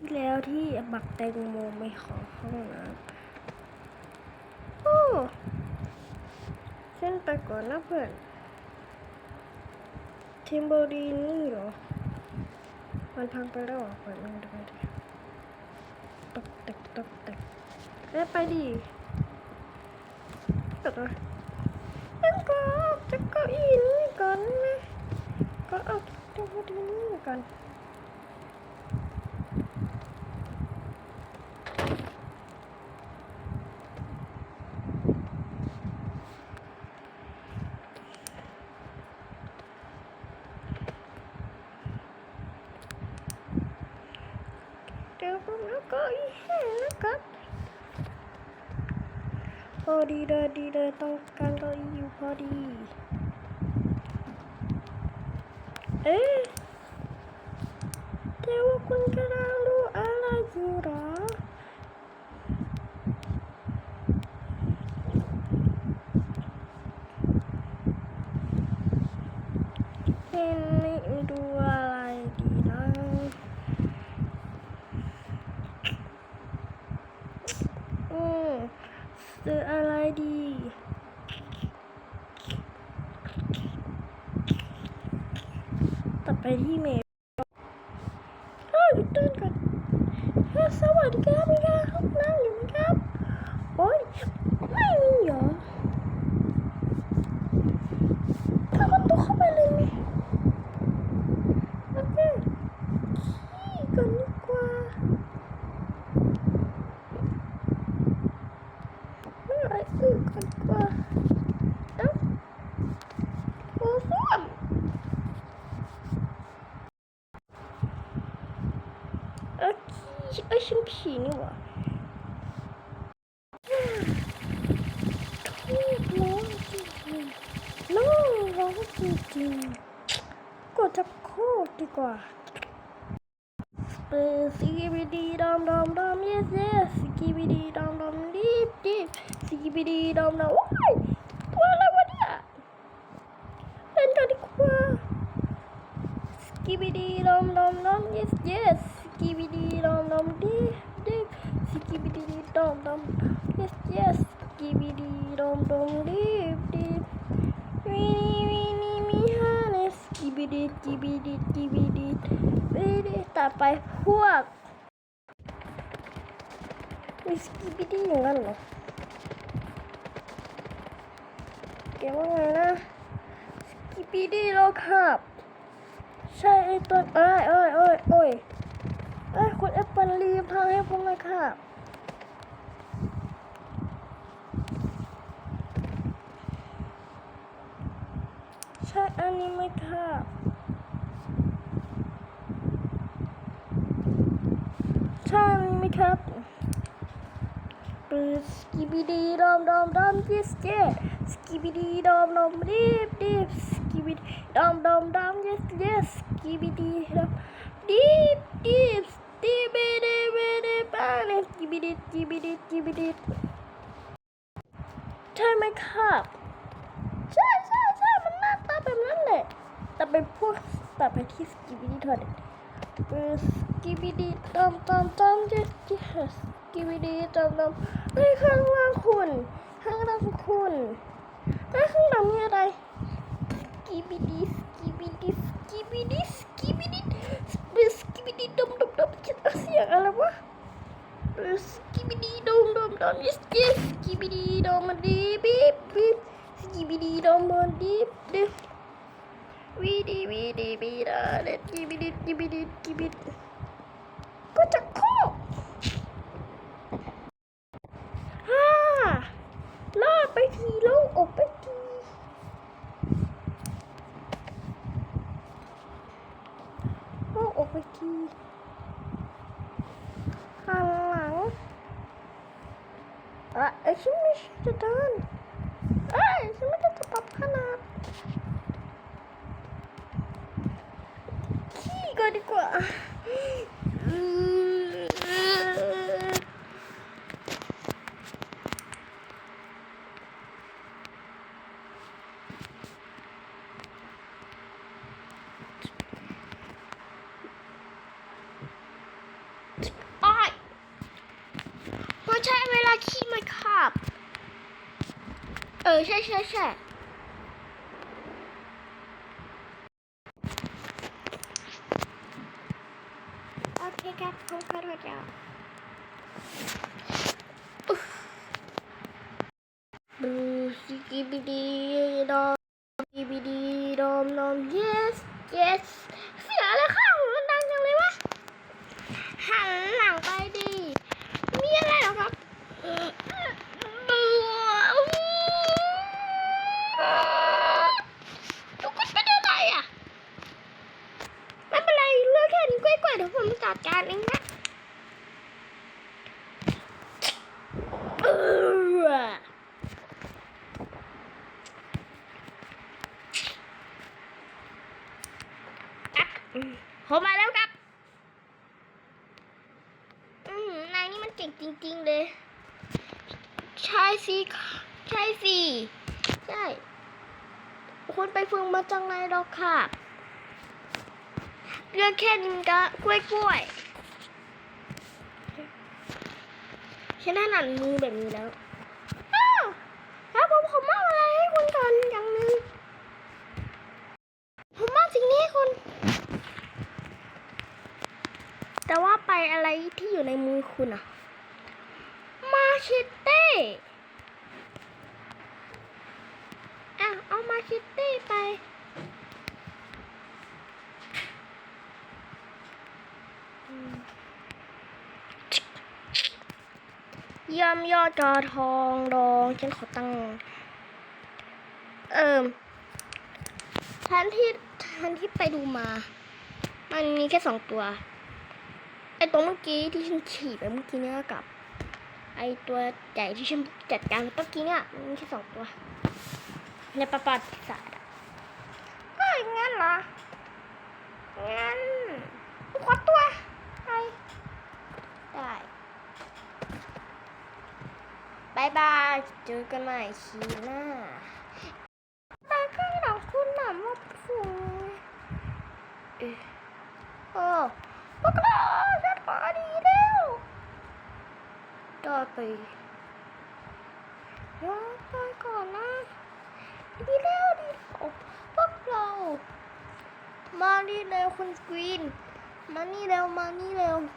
ที่แล้วที่บักแตงโมไม่ขอห้องน้ำโอ้เส้นไปก่อนนะเพื่อนเทมโบรีนี่เหรอ มันพังไปแล้วเหรอเปิดมันดูไปดิตกแตกตกแตกเอ้ไปดิตกเลยตั้งก็จากเก้าอี้นี่ก่อนนะก็ออากเก้าอี้นี่ก่อน เดี๋ยวผมแล้วก็อีแห้งนะครับพอดีเลยดีเลยต้องการเก้าอยู่พอดี เอ๊ะแต่ว่าคุณกระดาะไรอยู่หรอเห็นนี่ดูอะไรดีนะ อืม ซื้ออะไรดีต่อไปที่เมย์เฮ้ยตื่นก่อนสวัสดีครับพี่ครับห้องนั่งอยู่ไหมครับ โอ้ยไม่มีเหรอถ้าคนตัวเข้าไปเลยไหมโอเคขี้ก่อนดีกว่า เมื่อไรอื่นก่อนดีกว่าเอ้าโอ้ส้วมเอ้ยขี้เอ้ยฉันผีนี่หว่าทูบร้อนจริงๆน้องร้อนจริงๆกดจะโคตรดีกว่า Uh, Skibidi dum dum dum, yes yes. Skibidi dum dum deep deep. Skibidi dum dum. ว้ายตัวอะไรวะเนี่ยเล่นกันดีกว่า Skibidi dum dum dum, yes yes. Skibidi dum dum deep deep. Skibidi dum dum, yes yes. Skibidi dum dum deep deep. Weenie weenie me honey. Skibidi skibidi skibidi. วิต่อไปพวกวิส กี้บิดี้อย่างนั้นเหรอเกี่ยวว่าไงนะสกิบิดี้โลครับใช่ไอ้ตัวเอ้ยเอ้ยเอ้ยโอ้ยเอ้ยคุณแอปเปิลรีบทาง ให้ผมหน่อยครับใช่อันนี้ไหมครับใช่ไหมครับสกิบิดีดอมดอมดอมยิสเจสกิบิดีดอมดอมรีบรีบสกิบิดดอมดอมดอมยิสเจสกิบิดีดอมรีบรีบสกิบ บิดิดจีบิดิดจีบิดิดใช่ไหมครับ ใช่ใช่ใช่มันหน้าตาแบบนั้นแหละแต่เป็นพวกแต่ไปที่สกีบิดิเท่านั้นเป็นสกีบิดิดตอมตอมตอมจีจสกีบิดิดตอมตอมในข้างล่างคุณข้างล่างคุณแต่ข้างหลังมีอะไรกีบิดิสกีบิดิสกีบิดิสกีบิดิสกีบิดิดอมตอมตอมเสียงอะไรวะ skibidi dum dum dum yes yes skibidi dum deep beep beep skibidi dum dum deep deep วีดีวีดีวีดาเด็ดกีบิดิกีบิดิกีบิดก็จะโคกฮ่าลอดไปทีลงอกไปทีลงอกไปทีหันหลัง อะเอ้ยฉันไม่จะเดินเอ้ยฉันไม่ได้จะปรับขนาด ขี้ก่อนดีกว่า ก็ใช้เวลาขี่มาขับเออ ใช่ใช่ใช่โอเคครับผมขอโทษแล้วอุ๊ยบูสกิบิดีดอมกิบิดีดอมนอม yes yes เสียอะไรข้างหูมันดังจังเลยวะ หันหลังไปดิมีอะไรเหรอครับทุกคนเป็นอะไรอะ ไม่เป็นไรเรื่องแค่นี้กล้วยๆเดี๋ยวผมจัดการเอง นะเอออะอืมผมมาแล้วครับ อืมนายนี่มันเก่งจริง ๆ เลย ใช่สิใช่สิใช่คุณไปฝึกมาจากไหนหรอกค่ะ เรื่องแค่นี้ก็กล้วยกล้วยๆ ฉันถนัดมือแบบนี้แล้วอ้าวแล้วผมผมมอบอะไรให้คุณก่อนอย่างหนึ่งผมมอบสิ่งนี้ให้คุณ แต่ว่าไปอะไรที่อยู่ในมือคุณอะมาชิเต้อะเอามาชิเต้ไป ยำยอดจอทองดอง ฉันขอตั้ง เอิมแทนที่แทนที่ไปดูมา มันมีแค่สองตัว ไอตัวเมื่อกี้ที่ฉันฉีดไปเมื่อกี้เนี่ยกับ ไอตัวใหญ่ที่ฉันจัดการเมื่อกี้เนี่ยมีแค่สองตัว ในประวัติศาสตร์ก็อย่างงั้นเหรองั้นขอตัวไปได้บายบาย เจอกันใหม่คีหน้าตาข้างหลังคุณหนามาฟูเอ๊ะโอ้พวกเราฉันมาดีแล้วต่อไปรอไปก่อนนะ ดีแล้วดีแล้วพวกเรา มานี่เร็วคุณกรีน มานี่เร็วมานี่เร็วมานี่เร็ว